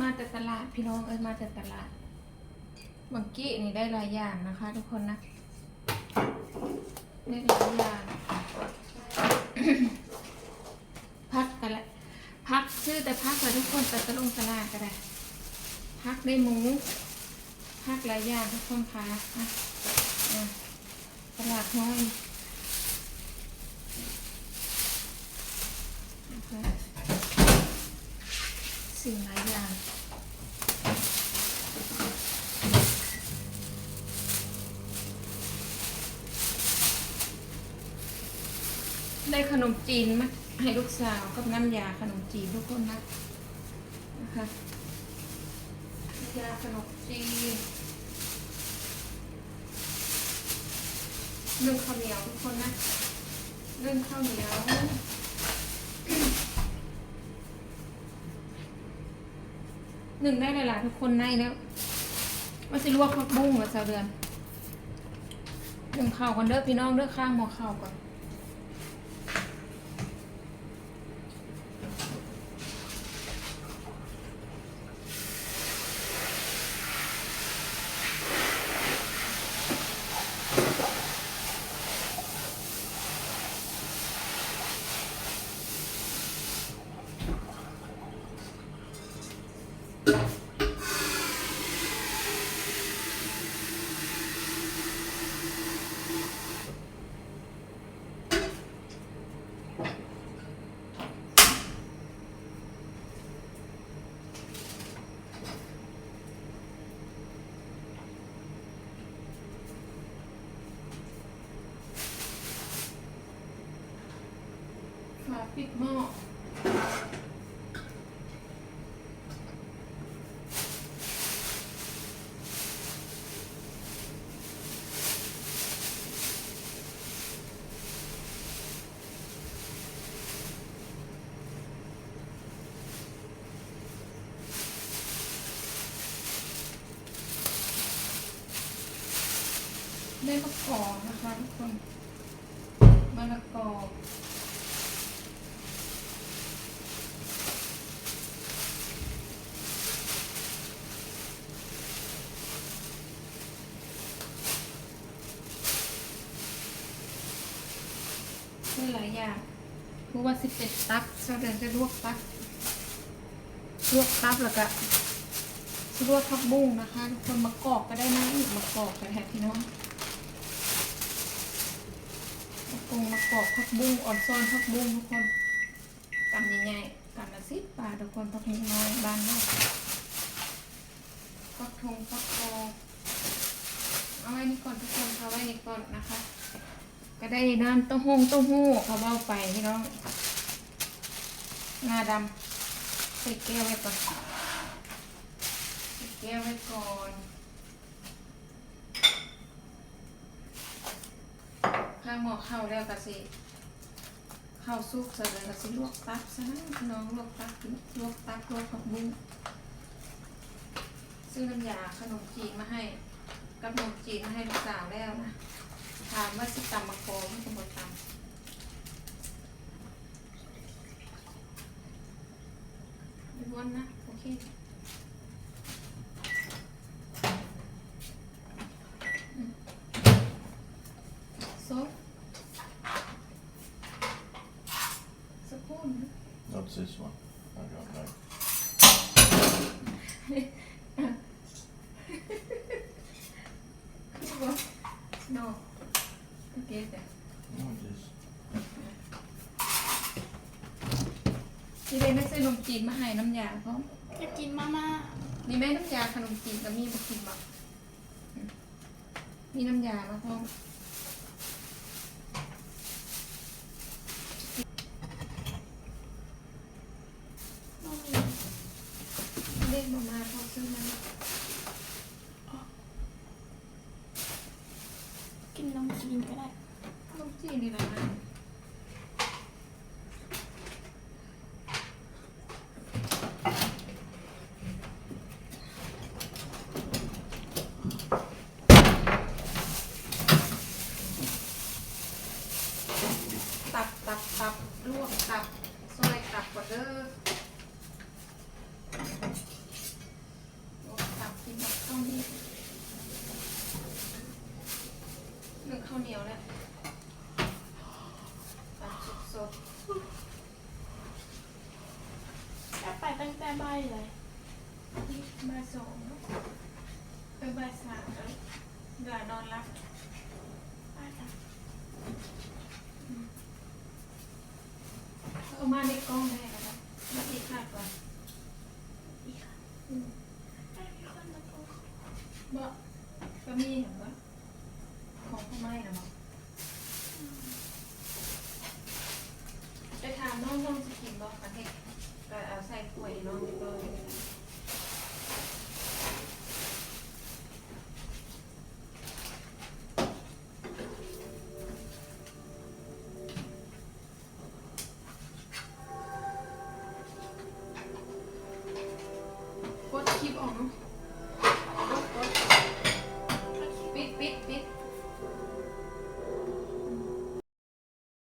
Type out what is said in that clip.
มาแต่ตลาดพี่น้องเอ้ยมาแต่ตลาดบางกี้นี่ได้หลายอย่างนะคะ ทุกคนนะ ได้หลายอย่างพักกันละพักชื่อแต่พักเลยทุกคนแต่ตะลงตลาดก็ได้พักได้หมูพักหลายอย่างทุกคนคะนะอะตลาดน้อยนะคะสิ่งหลายอย่าง ได้ขนมจีนมาให้ลูกสาวกับน้ำยาขนมจีนทุกคนนะนะคะน้ำยาขนมจีนนึ่งข้าวเหนียวทุกคนนะนึ่งข้าวเหนียวหนึ่งได้หลายๆทุกคนในแล้วว่าสิลวกผักบุ้งกับสาวเดือนหนึ่งข้าวกันเด้อพี่น้องเด้อข้างหมอข้าวก่อน ฝาปิดหม้อได้มะกอกนะคะทุกคนมะละกอ ได้หลายอย่างเพราะว่าสิบเอ็ดตักเสาเดือนจะลวกตักลวกตักแล้วก็ลวกผักบุ้งนะคะทุกคนมากรอกก็ได้นะอีกมากรอกกันแทนพี่น้องมะกงมากรอกผักบุ้งอ่อนซ้อนผักบุ้งทุกคนกำใหญ่ๆกำละสิบบาททุกคนผักบุ้งน้อยบ้านนอกผักทงผักกองเอาไว้นี่ก่อนทุกคนเอาไว้นี่ก่อนนะคะ ก็ได้น้ำเต้าหู้เต้าหู้เขาเบ้าไปพี่น้องงาดำใส่แก้วไว้ก่อนใส่แก้วไว้ก่อนข้างหม้อข้าวแล้วก็สิข้าวสุกเสร็จแล้วก็สิลวกตับซะนะพี่น้องลวกตับลวกตับลวกผักบุ้งซื้อน้ำยาขนมจีนมาให้กับขนมจีนมาให้ลูกสาวแล้วนะ ถามว่าสิตำมะโกไม่สมบูรณ์ตำไม่วนนะ โอเคอืมโซดสปูน That's this one. I don't know. ที่ได้ไม่ใช่นมจีนมาให้น้ำยาเพราจะกินมาม่ามีแม่น้ำยาขนมจีนกับมีบุกินบอกมีน้ำยามาพร้อมไม่มีเล่นมามาพอซื้อมากินนมจีนก็ได้ขนมจีนนี่แหละนะตับตับตับลวกตับซอยตับก่อนเด้อ ตั้งแต่บ่ายเลยบ่ายสองเนอะเออบ่ายสามแล้วเวลานอนรับบ่ายสามเอามาในกล้องได้แล้วนะมาตีขาดก่อนอีกค่ะอืมไม่มีคนมาโทรบ่ก็มีเห็นปะของพ่อไม้นะบ่ไปถามน้องน้องสกินบอกกันเห็ด ก็เอาใส่กล้วยน้องไปเลยกดคลิปออกเนาะ